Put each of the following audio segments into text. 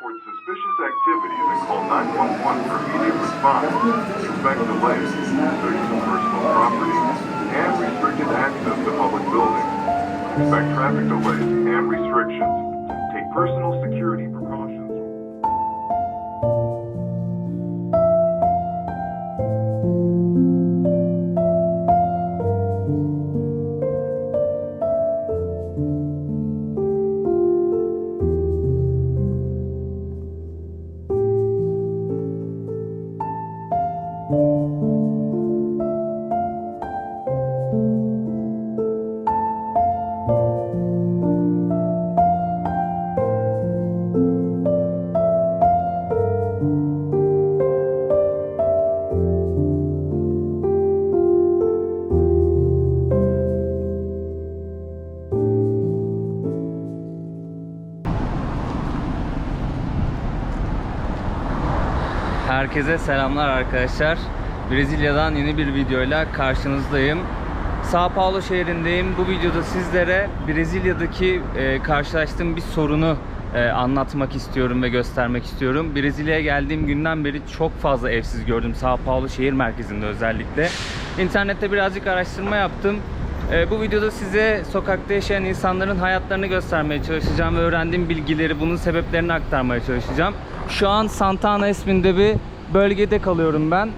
report suspicious activities and call 911 for immediate response. Expect delays, search for personal property, and restricted access to public buildings. Expect traffic delays and restrictions. Take personal security Herkese selamlar arkadaşlar. Brezilya'dan yeni bir videoyla karşınızdayım. Sao Paulo şehrindeyim. Bu videoda sizlere Brezilya'daki e, karşılaştığım bir sorunu e, anlatmak istiyorum ve göstermek istiyorum. Brezilya'ya geldiğim günden beri çok fazla evsiz gördüm. Sao Paulo şehir merkezinde özellikle. İnternette birazcık araştırma yaptım. E, bu videoda size sokakta yaşayan insanların hayatlarını göstermeye çalışacağım ve öğrendiğim bilgileri, bunun sebeplerini aktarmaya çalışacağım. Şu an Santana isminde bir bölgede kalıyorum ben.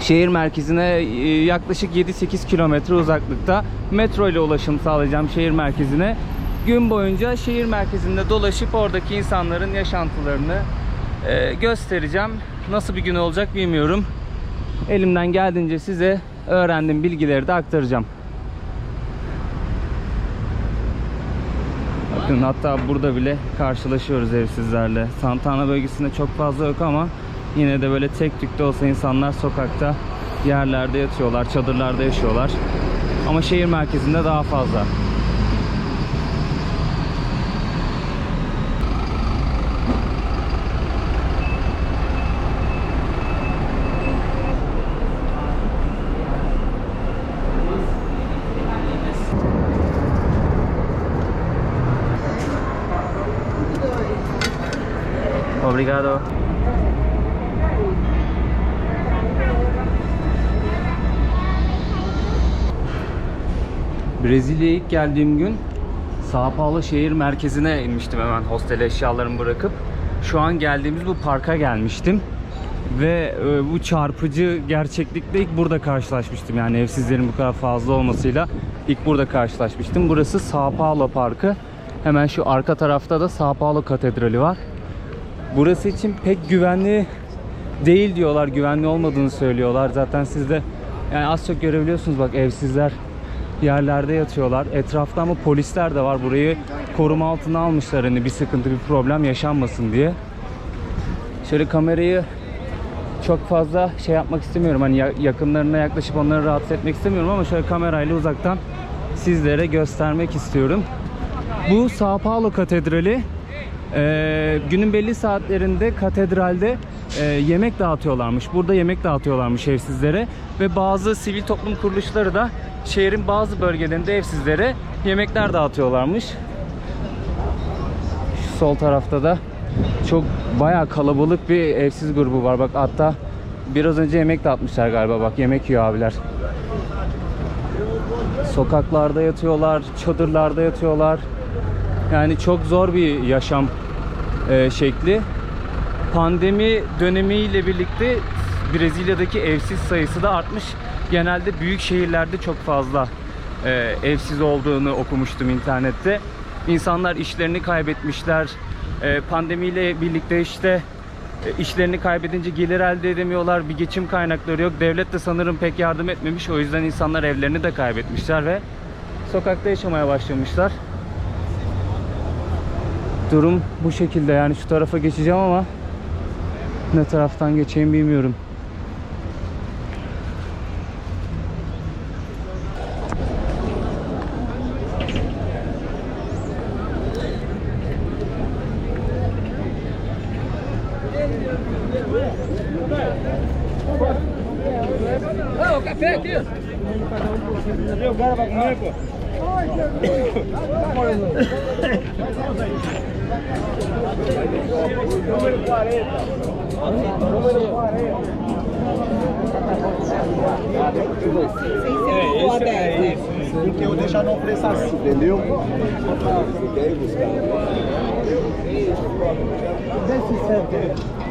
Şehir merkezine e, yaklaşık 7-8 kilometre uzaklıkta metro ile ulaşım sağlayacağım şehir merkezine. Gün boyunca şehir merkezinde dolaşıp oradaki insanların yaşantılarını e, göstereceğim. Nasıl bir gün olacak bilmiyorum. Elimden geldiğince size öğrendiğim bilgileri de aktaracağım. Bakın hatta burada bile karşılaşıyoruz evsizlerle. Santana bölgesinde çok fazla yok ama yine de böyle tek tük de olsa insanlar sokakta yerlerde yatıyorlar, çadırlarda yaşıyorlar. Ama şehir merkezinde daha fazla. Obrigado. Brezilya'ya ilk geldiğim gün Sao Paulo şehir merkezine inmiştim hemen hostel eşyalarımı bırakıp. Şu an geldiğimiz bu parka gelmiştim. Ve e, bu çarpıcı gerçeklikle ilk burada karşılaşmıştım. Yani evsizlerin bu kadar fazla olmasıyla ilk burada karşılaşmıştım. Burası Sao Paulo Parkı. Hemen şu arka tarafta da Sao Paulo Katedrali var. Burası için pek güvenli değil diyorlar. Güvenli olmadığını söylüyorlar. Zaten siz de yani az çok görebiliyorsunuz bak evsizler yerlerde yatıyorlar. Etrafta ama polisler de var. Burayı koruma altına almışlar hani bir sıkıntı bir problem yaşanmasın diye. Şöyle kamerayı çok fazla şey yapmak istemiyorum. Hani ya- yakınlarına yaklaşıp onları rahatsız etmek istemiyorum ama şöyle kamerayla uzaktan sizlere göstermek istiyorum. Bu Sao Paulo Katedrali ee, günün belli saatlerinde katedralde e, yemek dağıtıyorlarmış. Burada yemek dağıtıyorlarmış evsizlere ve bazı sivil toplum kuruluşları da şehrin bazı bölgelerinde evsizlere yemekler dağıtıyorlarmış. Şu sol tarafta da çok bayağı kalabalık bir evsiz grubu var. Bak hatta biraz önce yemek dağıtmışlar galiba. Bak yemek yiyor abiler. Sokaklarda yatıyorlar, çadırlarda yatıyorlar. Yani çok zor bir yaşam e, şekli. Pandemi dönemiyle birlikte Brezilya'daki evsiz sayısı da artmış. Genelde büyük şehirlerde çok fazla e, evsiz olduğunu okumuştum internette. İnsanlar işlerini kaybetmişler. E, pandemiyle birlikte işte e, işlerini kaybedince gelir elde edemiyorlar. Bir geçim kaynakları yok. Devlet de sanırım pek yardım etmemiş. O yüzden insanlar evlerini de kaybetmişler ve sokakta yaşamaya başlamışlar. Durum bu şekilde yani şu tarafa geçeceğim ama ne taraftan geçeyim bilmiyorum. Número 40. Número 40. É isso. É, é. Porque eu deixar não preço assim, entendeu? Você quer ir buscar? Desce certo.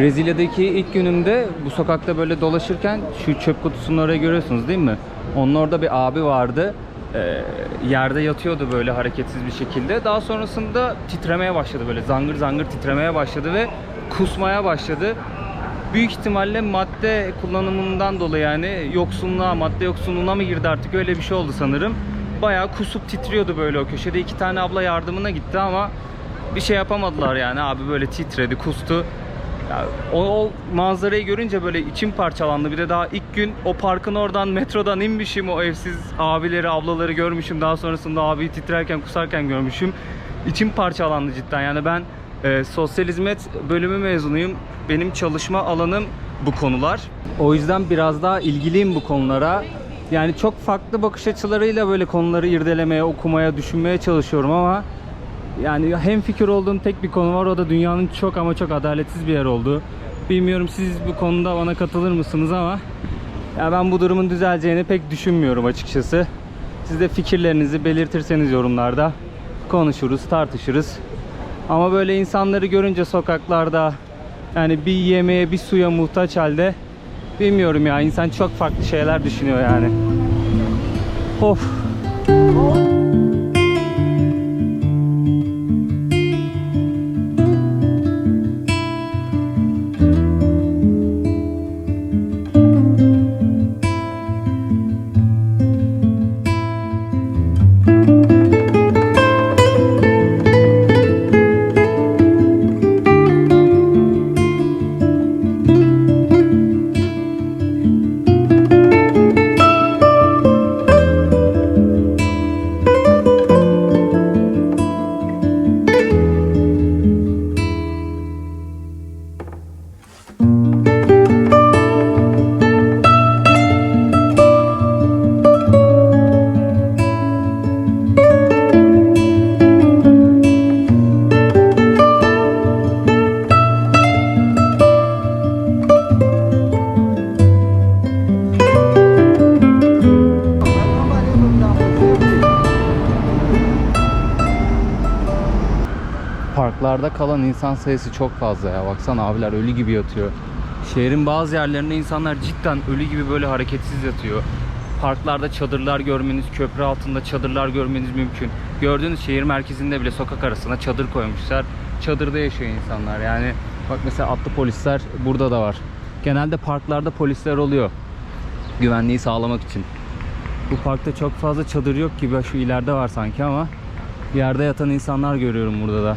Brezilya'daki ilk günümde bu sokakta böyle dolaşırken şu çöp kutusunu oraya görüyorsunuz değil mi? Onun orada bir abi vardı. Ee, yerde yatıyordu böyle hareketsiz bir şekilde. Daha sonrasında titremeye başladı böyle zangır zangır titremeye başladı ve kusmaya başladı. Büyük ihtimalle madde kullanımından dolayı yani yoksunluğa, madde yoksunluğuna mı girdi artık öyle bir şey oldu sanırım. Bayağı kusup titriyordu böyle o köşede. iki tane abla yardımına gitti ama bir şey yapamadılar yani abi böyle titredi, kustu. O, o manzarayı görünce böyle içim parçalandı. Bir de daha ilk gün o parkın oradan metrodan inmişim. O evsiz abileri, ablaları görmüşüm. Daha sonrasında abiyi titrerken, kusarken görmüşüm. İçim parçalandı cidden. Yani ben e, sosyal hizmet bölümü mezunuyum. Benim çalışma alanım bu konular. O yüzden biraz daha ilgiliyim bu konulara. Yani çok farklı bakış açılarıyla böyle konuları irdelemeye, okumaya, düşünmeye çalışıyorum ama yani hem fikir olduğum tek bir konu var o da dünyanın çok ama çok adaletsiz bir yer olduğu. Bilmiyorum siz bu konuda bana katılır mısınız ama ya ben bu durumun düzeleceğini pek düşünmüyorum açıkçası. Siz de fikirlerinizi belirtirseniz yorumlarda konuşuruz, tartışırız. Ama böyle insanları görünce sokaklarda yani bir yemeğe, bir suya muhtaç halde bilmiyorum ya insan çok farklı şeyler düşünüyor yani. Of. Parklarda kalan insan sayısı çok fazla ya. Baksana abiler ölü gibi yatıyor. Şehrin bazı yerlerinde insanlar cidden ölü gibi böyle hareketsiz yatıyor. Parklarda çadırlar görmeniz, köprü altında çadırlar görmeniz mümkün. Gördüğünüz şehir merkezinde bile sokak arasına çadır koymuşlar. Çadırda yaşıyor insanlar. Yani bak mesela atlı polisler burada da var. Genelde parklarda polisler oluyor. Güvenliği sağlamak için. Bu parkta çok fazla çadır yok gibi şu ileride var sanki ama yerde yatan insanlar görüyorum burada da.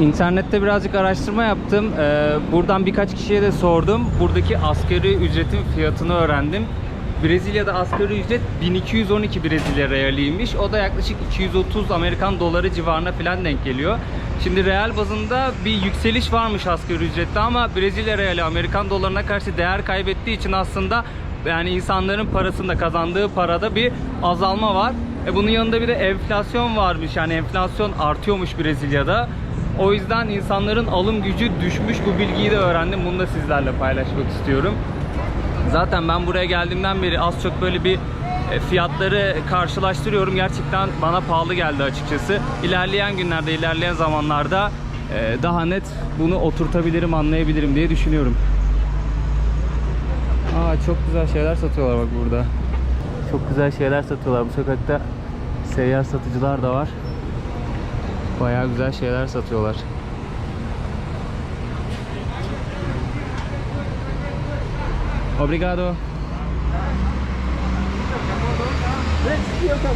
İnternette birazcık araştırma yaptım. Ee, buradan birkaç kişiye de sordum. Buradaki asgari ücretin fiyatını öğrendim. Brezilya'da asgari ücret 1212 Brezilya realiymiş. O da yaklaşık 230 Amerikan doları civarına falan denk geliyor. Şimdi real bazında bir yükseliş varmış asgari ücrette ama Brezilya reali Amerikan dolarına karşı değer kaybettiği için aslında yani insanların parasında kazandığı parada bir azalma var. E bunun yanında bir de enflasyon varmış. Yani enflasyon artıyormuş Brezilya'da. O yüzden insanların alım gücü düşmüş. Bu bilgiyi de öğrendim. Bunu da sizlerle paylaşmak istiyorum. Zaten ben buraya geldiğimden beri az çok böyle bir e, fiyatları karşılaştırıyorum. Gerçekten bana pahalı geldi açıkçası. İlerleyen günlerde, ilerleyen zamanlarda e, daha net bunu oturtabilirim, anlayabilirim diye düşünüyorum. Aa çok güzel şeyler satıyorlar bak burada. Çok güzel şeyler satıyorlar. Bu sokakta seyyar satıcılar da var. Bayağı güzel şeyler satıyorlar. Obrigado.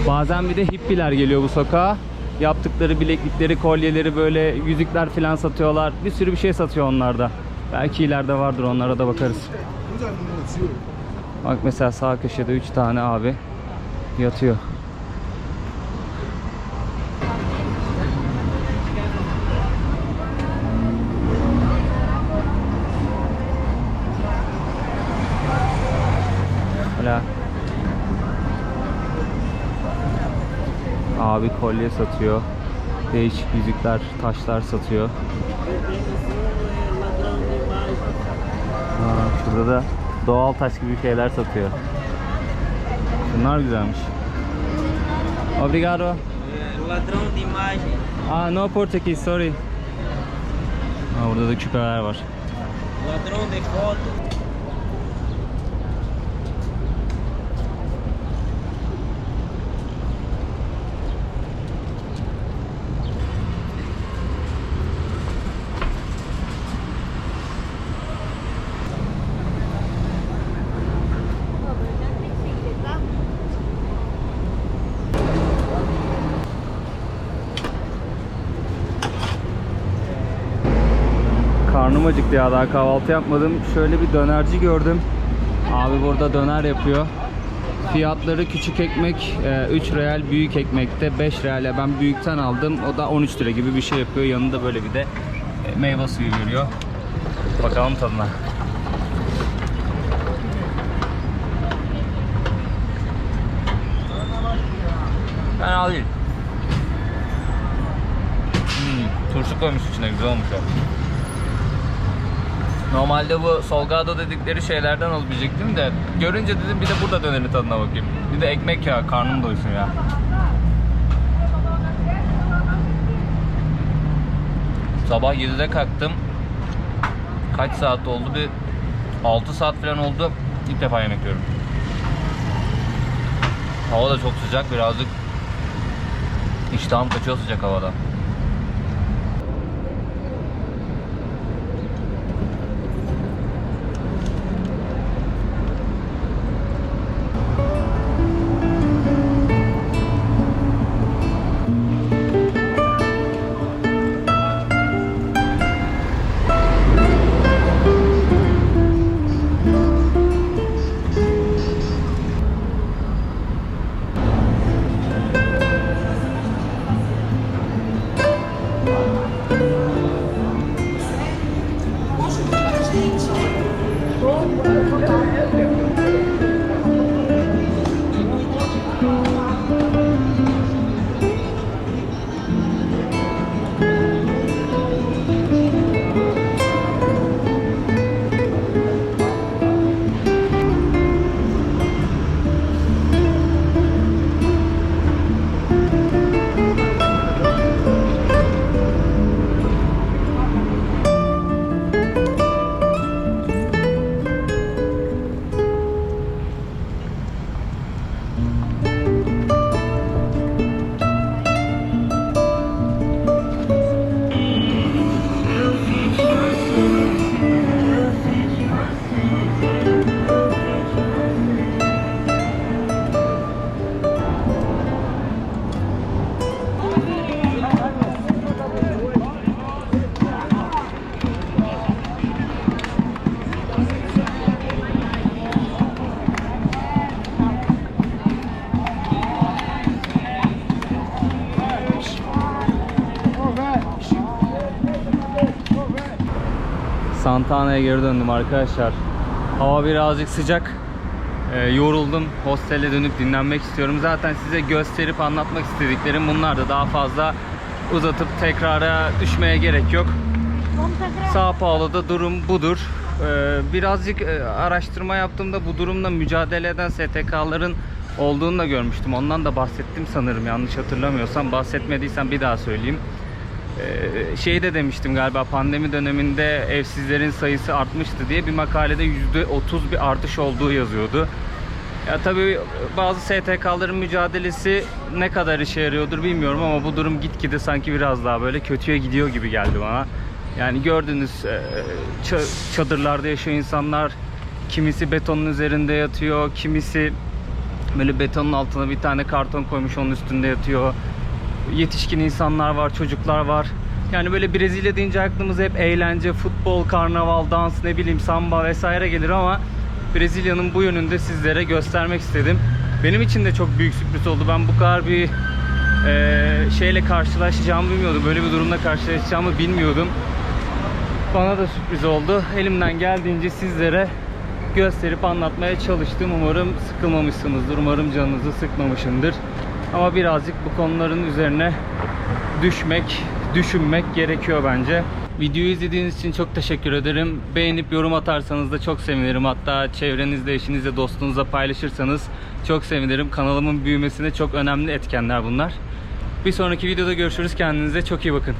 Bazen bir de hippiler geliyor bu sokağa. Yaptıkları bileklikleri, kolyeleri böyle yüzükler falan satıyorlar. Bir sürü bir şey satıyor onlar da. Belki ileride vardır onlara da bakarız. Bak mesela sağ köşede 3 tane abi yatıyor. Abi kolye satıyor. Değişik yüzükler, taşlar satıyor. Aa, şurada da doğal taş gibi şeyler satıyor. Bunlar güzelmiş. Obrigado. Ladrão de imagem. Ah, no Portuguese, sorry. Aa, burada da küpeler var. Ladrão de foto. Karnım acıktı ya daha kahvaltı yapmadım. Şöyle bir dönerci gördüm. Abi burada döner yapıyor. Fiyatları küçük ekmek e, 3 real, büyük ekmekte 5 real. Ben büyükten aldım. O da 13 lira gibi bir şey yapıyor. Yanında böyle bir de e, meyve suyu veriyor. Bakalım tadına. Fena değil. Hmm, turşu koymuş içine güzel olmuş ya. Normalde bu Solgado dedikleri şeylerden alabilecektim de görünce dedim bir de burada dönerin tadına bakayım. Bir de ekmek ya karnım doysun ya. Sabah 7'de kalktım. Kaç saat oldu? Bir 6 saat falan oldu. İlk defa yemek yiyorum. Hava da çok sıcak birazcık iştahım kaçıyor sıcak havada. Santana'ya geri döndüm arkadaşlar. Hava birazcık sıcak. Ee, yoruldum. Hostele dönüp dinlenmek istiyorum. Zaten size gösterip anlatmak istediklerim bunlar da daha fazla uzatıp tekrara düşmeye gerek yok. Sao Paulo'da durum budur. Ee, birazcık e, araştırma yaptığımda bu durumla mücadele eden STK'ların olduğunu da görmüştüm. Ondan da bahsettim sanırım yanlış hatırlamıyorsam. Bahsetmediysem bir daha söyleyeyim. Ee, şey de demiştim galiba pandemi döneminde evsizlerin sayısı artmıştı diye bir makalede %30 bir artış olduğu yazıyordu. Ya tabii bazı STK'ların mücadelesi ne kadar işe yarıyordur bilmiyorum ama bu durum gitgide sanki biraz daha böyle kötüye gidiyor gibi geldi bana. Yani gördünüz e, ça- çadırlarda yaşayan insanlar kimisi betonun üzerinde yatıyor, kimisi böyle betonun altına bir tane karton koymuş onun üstünde yatıyor. Yetişkin insanlar var, çocuklar var. Yani böyle Brezilya deyince aklımıza hep eğlence, futbol, karnaval, dans, ne bileyim samba vesaire gelir ama Brezilya'nın bu yönünde sizlere göstermek istedim. Benim için de çok büyük sürpriz oldu. Ben bu kadar bir eee, şeyle karşılaşacağımı bilmiyordum. Böyle bir durumla karşılaşacağımı bilmiyordum. Bana da sürpriz oldu. Elimden geldiğince sizlere gösterip anlatmaya çalıştım. Umarım sıkılmamışsınızdır. Umarım canınızı sıkmamışımdır. Ama birazcık bu konuların üzerine düşmek, düşünmek gerekiyor bence. Videoyu izlediğiniz için çok teşekkür ederim. Beğenip yorum atarsanız da çok sevinirim. Hatta çevrenizde, eşinizle, dostunuzla paylaşırsanız çok sevinirim. Kanalımın büyümesine çok önemli etkenler bunlar. Bir sonraki videoda görüşürüz. Kendinize çok iyi bakın.